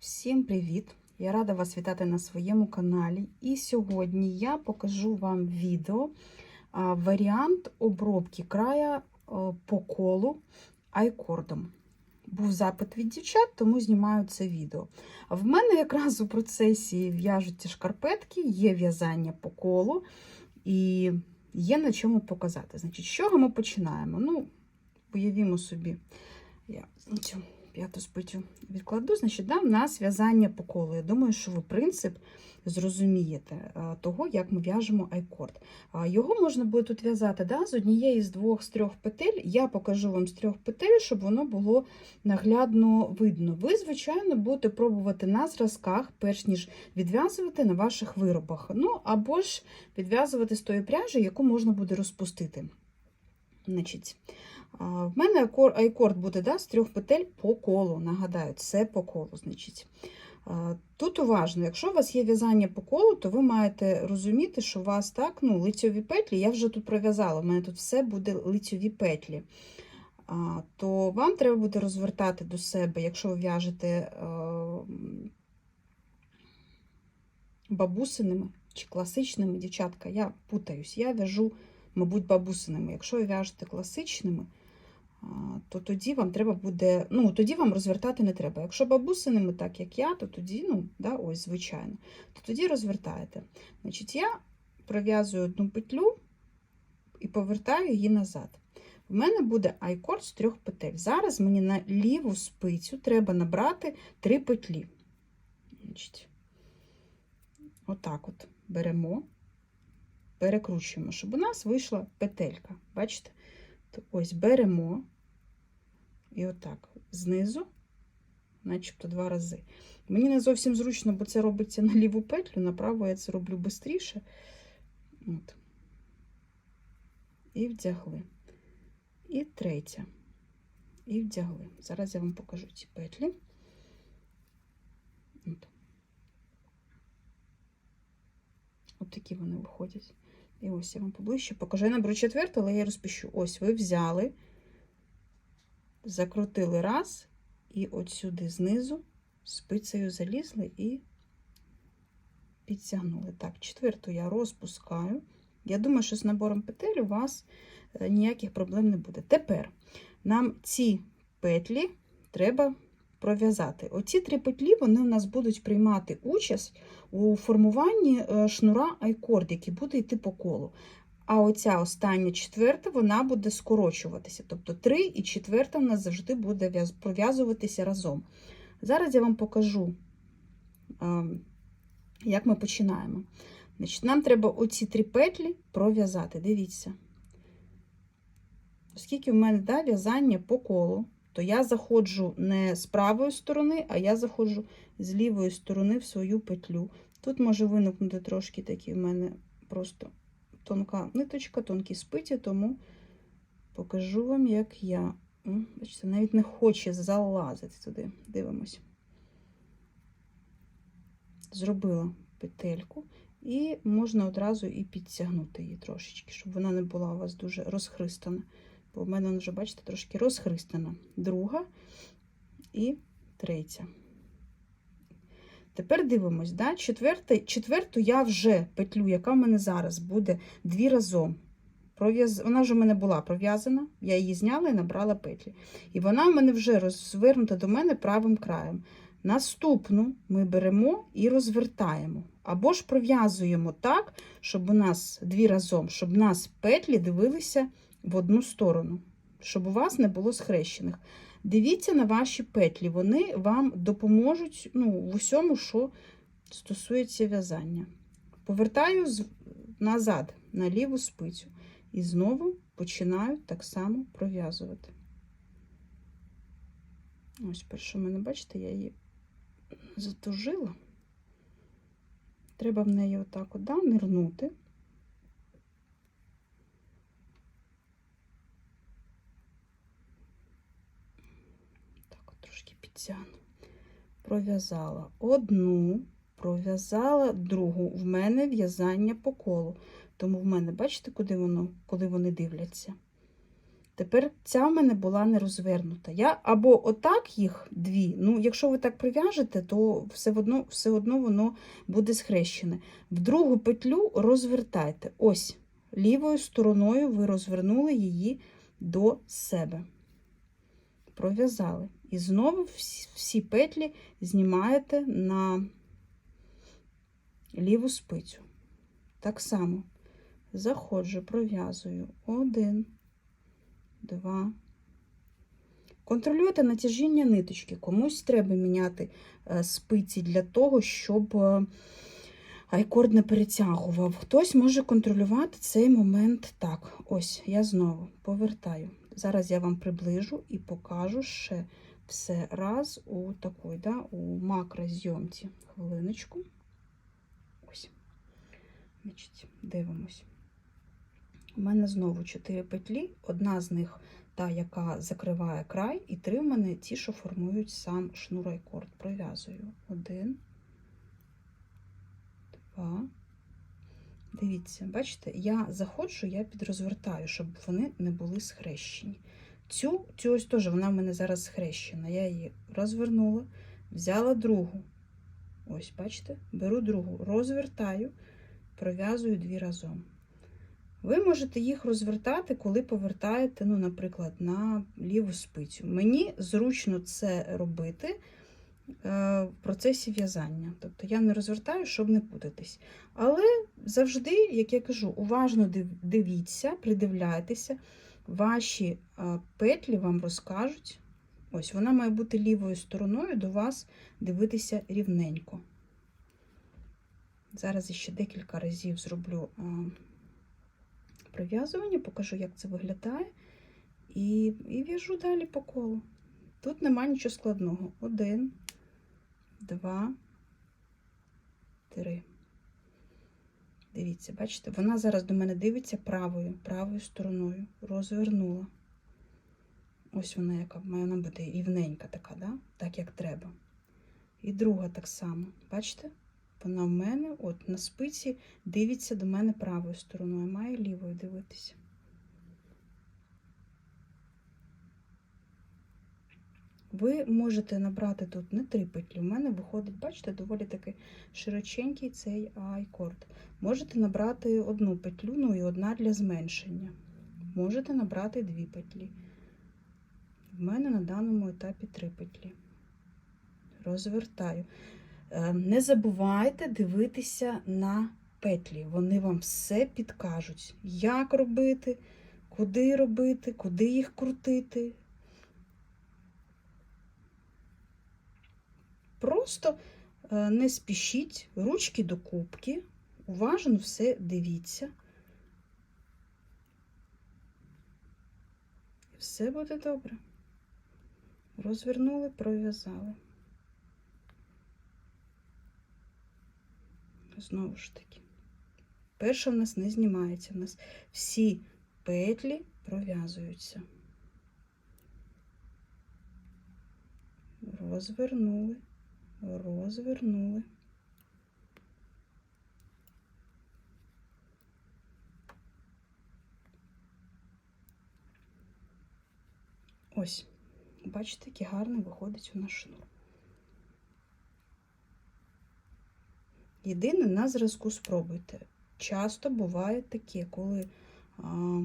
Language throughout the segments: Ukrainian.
Всім привіт! Я рада вас вітати на своєму каналі. І сьогодні я покажу вам відео, варіант обробки края по колу айкордом. Був запит від дівчат, тому знімаю це відео. В мене якраз у процесі в'яжуться шкарпетки, є в'язання по колу і є на чому показати. Значить, з чого ми починаємо? Ну, уявімо собі, я п'яту спицю відкладу, значить, да, в нас в'язання по колу. Я думаю, що ви принцип зрозумієте того, як ми в'яжемо айкорд. Його можна буде тут в'язати да, з однієї з двох з трьох петель. Я покажу вам з трьох петель, щоб воно було наглядно видно. Ви, звичайно, будете пробувати на зразках, перш ніж відв'язувати на ваших виробах. Ну, або ж відв'язувати з тої пряжі, яку можна буде розпустити. Значить, В мене айкорд буде да, з трьох петель по колу. Нагадаю, це по колу. значить. Тут уважно, якщо у вас є в'язання по колу, то ви маєте розуміти, що у вас так, ну, лицьові петлі, я вже тут пров'язала, у мене тут все буде лицьові петлі. То вам треба буде розвертати до себе, якщо ви в'яжете бабусиними чи класичними, дівчатка, я путаюсь, я в'яжу мабуть, бабусиними. Якщо ви в'яжете класичними, то тоді вам треба буде, ну, тоді вам розвертати не треба. Якщо бабусиними, так як я, то тоді, ну, да, ось, звичайно, то тоді розвертаєте. Значить, я пров'язую одну петлю і повертаю її назад. У мене буде айкорд з трьох петель. Зараз мені на ліву спицю треба набрати три петлі. Значить, отак от беремо перекручуємо, щоб у нас вийшла петелька. Бачите? То ось беремо і отак знизу, начебто два рази. Мені не зовсім зручно, бо це робиться на ліву петлю, направо я це роблю швидше. От. І вдягли. І третя. І вдягли. Зараз я вам покажу ці петлі. От. От такі вони виходять. І ось я вам поближче покажу. Я наберу четверту, але я розпишу. Ось ви взяли, закрутили раз, і от сюди знизу спицею залізли і підтягнули. Так, четверту я розпускаю. Я думаю, що з набором петель у вас е, ніяких проблем не буде. Тепер нам ці петлі треба пров'язати. Оці три петлі вони у нас будуть приймати участь у формуванні е, шнура айкорд, який буде йти по колу. А оця остання четверта вона буде скорочуватися. Тобто три і четверта в нас завжди буде в'яз- пров'язуватися разом. Зараз я вам покажу, е, як ми починаємо. Значить, Нам треба оці три петлі пров'язати. Дивіться. Оскільки в мене да, в'язання по колу, то я заходжу не з правої сторони, а я заходжу з лівої сторони в свою петлю. Тут може виникнути трошки такі в мене просто тонка ниточка, тонкі спиті, тому покажу вам, як я. Бачите, навіть не хоче залазити туди. Дивимось. Зробила петельку, і можна одразу і підтягнути її трошечки, щоб вона не була у вас дуже розхристана. Бо в мене вже, бачите, трошки розхристана. Друга і третя. Тепер дивимось, да? Четверта, четверту я вже петлю, яка в мене зараз буде дві разом. Пров'яз... Вона вже в мене була пров'язана, я її зняла і набрала петлі. І вона в мене вже розвернута до мене правим краєм. Наступну ми беремо і розвертаємо. Або ж пров'язуємо так, щоб у нас дві разом, щоб у нас петлі дивилися в одну сторону, щоб у вас не було схрещених. Дивіться на ваші петлі, вони вам допоможуть ну, в усьому, що стосується в'язання. Повертаю назад на ліву спицю і знову починаю так само пров'язувати. Ось перше в мене, бачите, я її затужила. Треба в неї отак от, да, нирнути. Так, от підтягну. Пров'язала одну, пров'язала другу. В мене в'язання по колу. Тому в мене, бачите, куди воно, коли вони дивляться. Тепер ця в мене була не розвернута. Я або отак їх дві. Ну, якщо ви так прив'яжете, то все одно, все одно воно буде схрещене. В другу петлю розвертайте. Ось лівою стороною ви розвернули її до себе. Пров'язали. І знову всі, петлі знімаєте на ліву спицю. Так само заходжу, пров'язую один, два. Контролюйте натяжіння ниточки. Комусь треба міняти е, спиці для того, щоб е, айкорд не перетягував. Хтось може контролювати цей момент так. Ось, я знову повертаю. Зараз я вам приближу і покажу ще все раз у такої, да, у макрозйомці. Хвилиночку. Ось. Значить, дивимось. У мене знову 4 петлі, одна з них та, яка закриває край, і три в мене ті, що формують сам шнур айкорд. Пров'язую. Один, два. Дивіться, бачите, я заходжу, я підрозвертаю, щоб вони не були схрещені. Цю, цю ось теж вона в мене зараз схрещена. Я її розвернула, взяла другу. Ось, бачите, беру другу, розвертаю, пров'язую дві разом. Ви можете їх розвертати, коли повертаєте, ну, наприклад, на ліву спицю. Мені зручно це робити е, в процесі в'язання. Тобто я не розвертаю, щоб не путатись. Але завжди, як я кажу, уважно див- дивіться, придивляйтеся, ваші е, петлі вам розкажуть. Ось вона має бути лівою стороною до вас дивитися рівненько. Зараз ще декілька разів зроблю е, пров'язування, покажу, як це виглядає. І, і в'яжу далі по колу. Тут нема нічого складного. Один, два, три. Дивіться, бачите, вона зараз до мене дивиться правою, правою стороною. Розвернула. Ось вона, яка має вона бути рівненька така, да? так як треба. І друга так само. Бачите? Вона в мене, от на спиці, дивиться до мене правою стороною, має лівою дивитися. Ви можете набрати тут не три петлі. У мене виходить, бачите, доволі таки широченький цей айкорд. Можете набрати одну петлю, ну і одна для зменшення. Можете набрати дві петлі. В мене на даному етапі три петлі. Розвертаю. Е, Не забувайте дивитися на петлі. Вони вам все підкажуть, як робити, куди робити, куди їх крутити. Просто е, не спішіть, ручки до кубки, уважно все дивіться. Все буде добре. Розвернули, пров'язали. Знову ж таки. Перша в нас не знімається. У нас всі петлі пров'язуються. Розвернули, розвернули. Ось, бачите, який гарний виходить у нас шнур. Єдине на зразку спробуйте. Часто буває таке, коли а,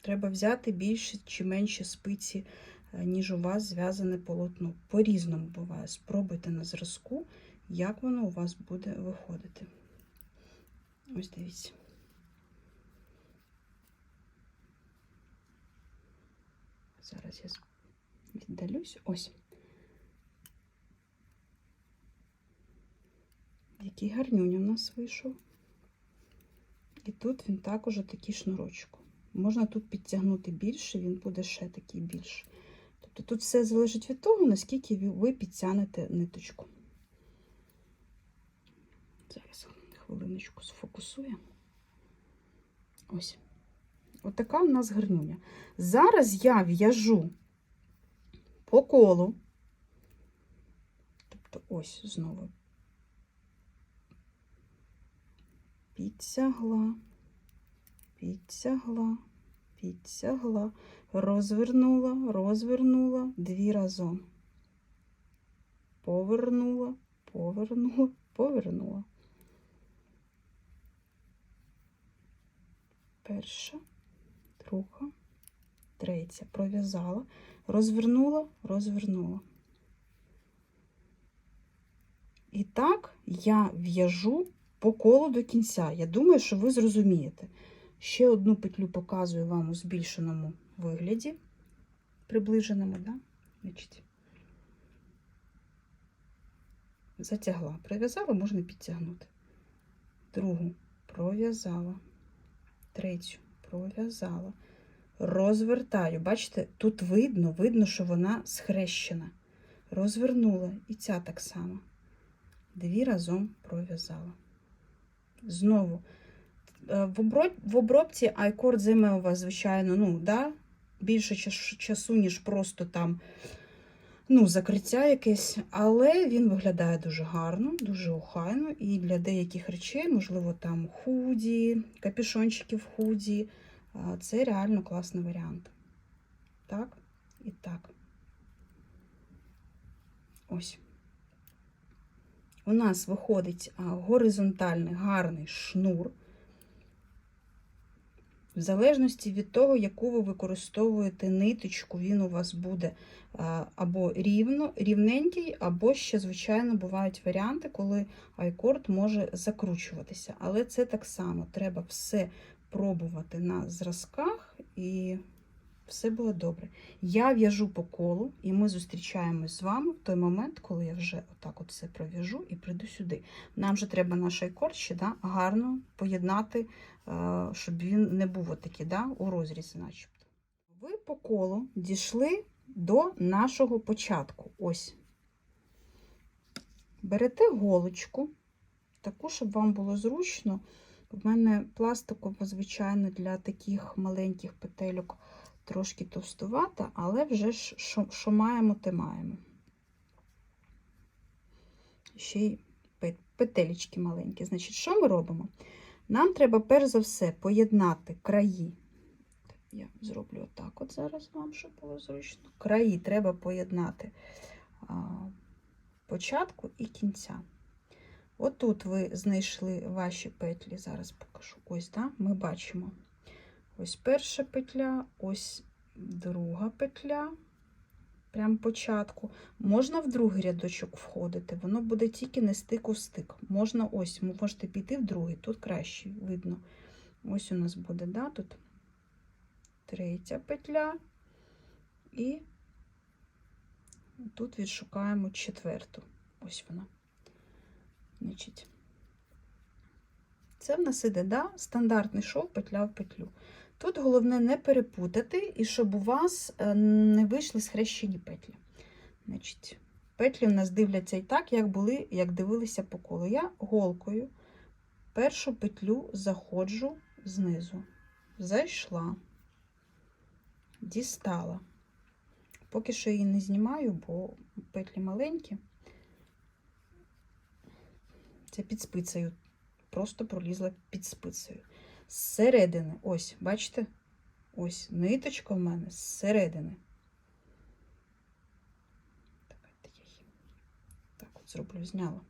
треба взяти більше чи менше спиці, ніж у вас зв'язане полотно. По-різному буває. Спробуйте на зразку, як воно у вас буде виходити. Ось дивіться. Зараз я віддалюсь. Ось. Який гарнюнь у нас вийшов. І тут він також такий шнурочок. Можна тут підтягнути більше, він буде ще такий більший. Тобто тут все залежить від того, наскільки ви підтягнете ниточку. Зараз хвилиночку сфокусуємо. Ось. Отака у нас гарнюня. Зараз я в'яжу по колу. Тобто, ось знову підтягла, підтягла, підтягла, розвернула, розвернула, дві разом. Повернула, повернула, повернула. Перша, друга, третя. Пров'язала, розвернула, розвернула. І так я в'яжу по колу до кінця. Я думаю, що ви зрозумієте. Ще одну петлю показую вам у збільшеному вигляді, приближеному, да? Затягла. Прив'язала, можна підтягнути. Другу пров'язала. Третю пров'язала. Розвертаю. Бачите, тут видно, видно, що вона схрещена. Розвернула. І ця так само. Дві разом пров'язала. Знову. Е, В, обробці айкорд займе у вас, звичайно, ну, да, більше часу, ніж просто там ну, закриття якесь, але він виглядає дуже гарно, дуже охайно. І для деяких речей, можливо, там худі, капюшончики в худі. Це реально класний варіант. Так, і так. Ось. У нас виходить горизонтальний гарний шнур. В залежності від того, яку ви використовуєте ниточку, він у вас буде або рівно, рівненький, або ще, звичайно, бувають варіанти, коли айкорд може закручуватися. Але це так само. Треба все пробувати на зразках і все було добре. Я в'яжу по колу, і ми зустрічаємось з вами в той момент, коли я вже отак от все пров'яжу і прийду сюди. Нам же треба наш айкорд ще да, гарно поєднати, щоб він не був отакий да, у розрізі, начебто. Ви по колу дійшли до нашого початку. Ось. Берете голочку, таку, щоб вам було зручно. В мене пластикова, звичайно, для таких маленьких петельок трошки товстувата, але вже що, маємо, те маємо. Ще й пе- петелечки маленькі. Значить, що ми робимо? Нам треба перш за все поєднати краї. Я зроблю отак от зараз вам, щоб було зручно. Краї треба поєднати початку і кінця. Отут ви знайшли ваші петлі, зараз покажу. Ось, да? ми бачимо. Ось перша петля, ось друга петля, прям початку. Можна в другий рядочок входити, воно буде тільки не стик у стик. Можна ось, можете піти в другий, тут краще видно. Ось у нас буде, да, тут третя петля, і тут відшукаємо четверту. Ось вона. Значить, це в нас іде, да? стандартний шов петля в петлю. Тут головне не перепутати, і щоб у вас е, не вийшли схрещені петлі. Значить, петлі у нас дивляться і так, як були, як дивилися по колу. Я голкою першу петлю заходжу знизу. Зайшла, дістала. Поки що її не знімаю, бо петлі маленькі. Це під спицею. Просто пролізла під спицею. Зсередини, ось, бачите? Ось ниточка в мене зсередини. Давайте я її так от зроблю, зняла.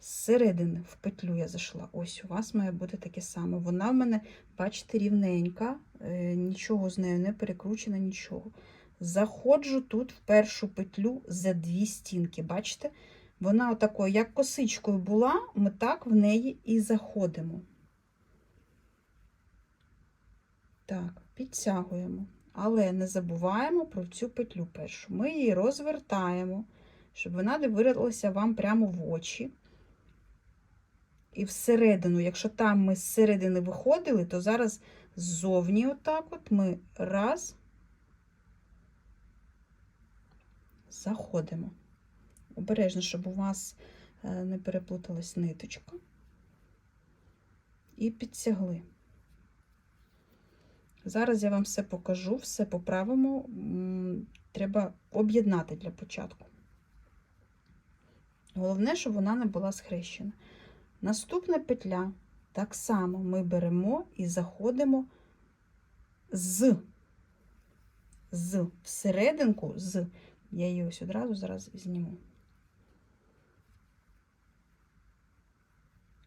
Зсередини в петлю я зайшла. Ось у вас має бути таке саме. Вона в мене, бачите, рівненька, е, нічого з нею не перекручено, нічого. Заходжу тут в першу петлю за дві стінки. Бачите? Вона отакою, як косичкою була, ми так в неї і заходимо. Так, підтягуємо. Але не забуваємо про цю петлю першу. Ми її розвертаємо, щоб вона дивилася вам прямо в очі. І всередину, якщо там ми зсередини виходили, то зараз ззовні, отак от ми раз заходимо. Обережно, щоб у вас е, не переплуталась ниточка. І підтягли. Зараз я вам все покажу, все поправимо. Треба об'єднати для початку. Головне, щоб вона не була схрещена. Наступна петля так само ми беремо і заходимо з, з, всерединку, з. Я її ось одразу зараз зніму.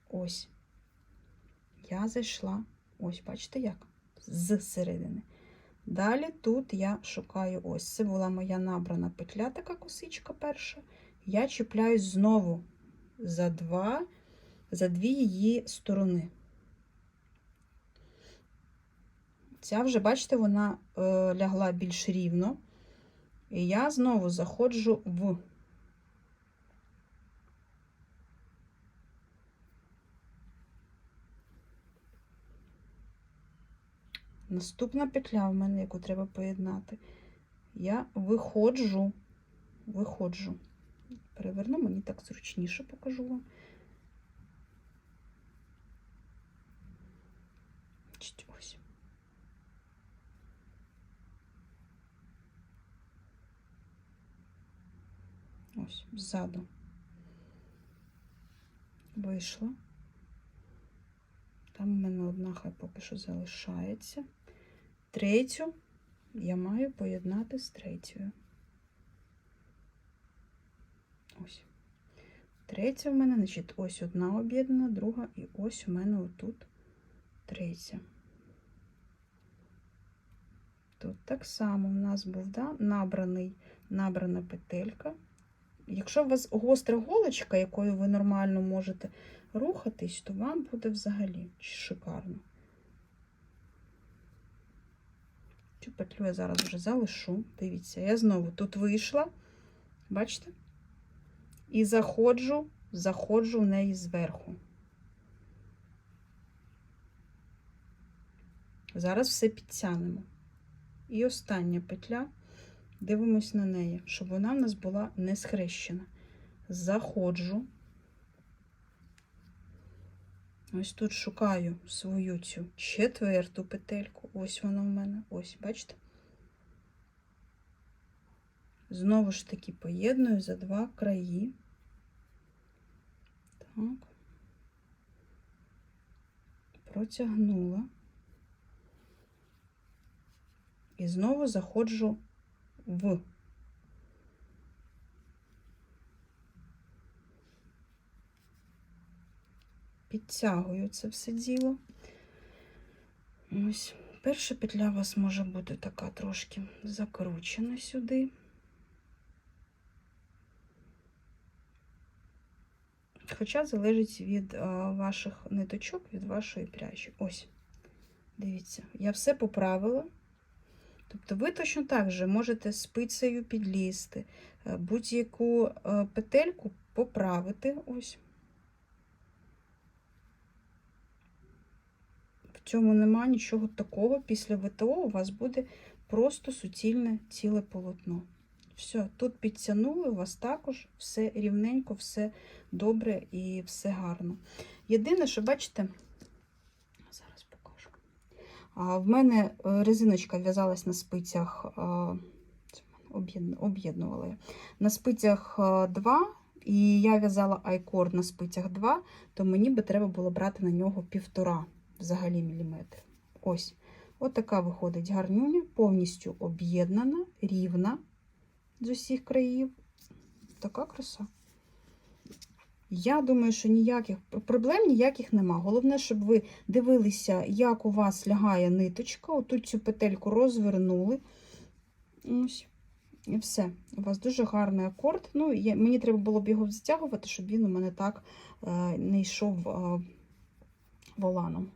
Ось. Я зайшла. Ось, бачите як? З середини. Далі тут я шукаю ось. Це була моя набрана петля, така косичка перша. Я чіпляюсь знову за два, за дві її сторони. Ця вже, бачите, вона е, лягла більш рівно. І я знову заходжу в Наступна петля в мене, яку треба поєднати. Я виходжу, виходжу. Переверну, мені так зручніше покажу вам. Ось. Ось, ззаду. Вийшла. Там у мене одна хай поки що залишається. Третю я маю поєднати з третьою. Ось. Третя в мене, значить, ось одна об'єднана, друга, і ось у мене отут третя. Тут так само у нас був да, набраний, набрана петелька. Якщо у вас гостра голочка, якою ви нормально можете рухатись, то вам буде взагалі шикарно. Цю петлю я зараз вже залишу. Дивіться, я знову тут вийшла, бачите? І заходжу, заходжу в неї зверху. Зараз все підтягнемо. І остання петля, дивимось на неї, щоб вона в нас була не схрещена. Заходжу. Ось тут шукаю свою цю четверту петельку. Ось вона в мене. Ось, бачите? Знову ж таки поєдную за два краї. Так. Протягнула. І знову заходжу в. Підтягую це все діло. Ось. Перша петля у вас може бути така трошки закручена сюди. Хоча залежить від ваших ниточок, від вашої пряжі. Ось, дивіться, я все поправила. Тобто ви точно так же можете спицею підлізти, е, будь-яку е, петельку поправити. Ось. В цьому нема нічого такого. Після ВТО у вас буде просто суцільне ціле полотно. Все, тут підтягнули, у вас також все рівненько, все добре і все гарно. Єдине, що бачите, зараз покажу. А, В мене е, резиночка в'язалась на спицях, об'єднувала я. На спицях 2, і я в'язала айкорд на спицях 2, то мені би треба було брати на нього півтора взагалі міліметр. Ось. От виходить гарнюня, повністю об'єднана, рівна з усіх країв. Така краса. Я думаю, що ніяких проблем ніяких нема. Головне, щоб ви дивилися, як у вас лягає ниточка. Отут цю петельку розвернули. Ось. І все. У вас дуже гарний акорд. Ну, я, Мені треба було б його затягувати, щоб він у мене так е, не йшов е, воланом.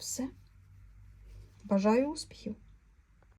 Все. Бажаю успіхів!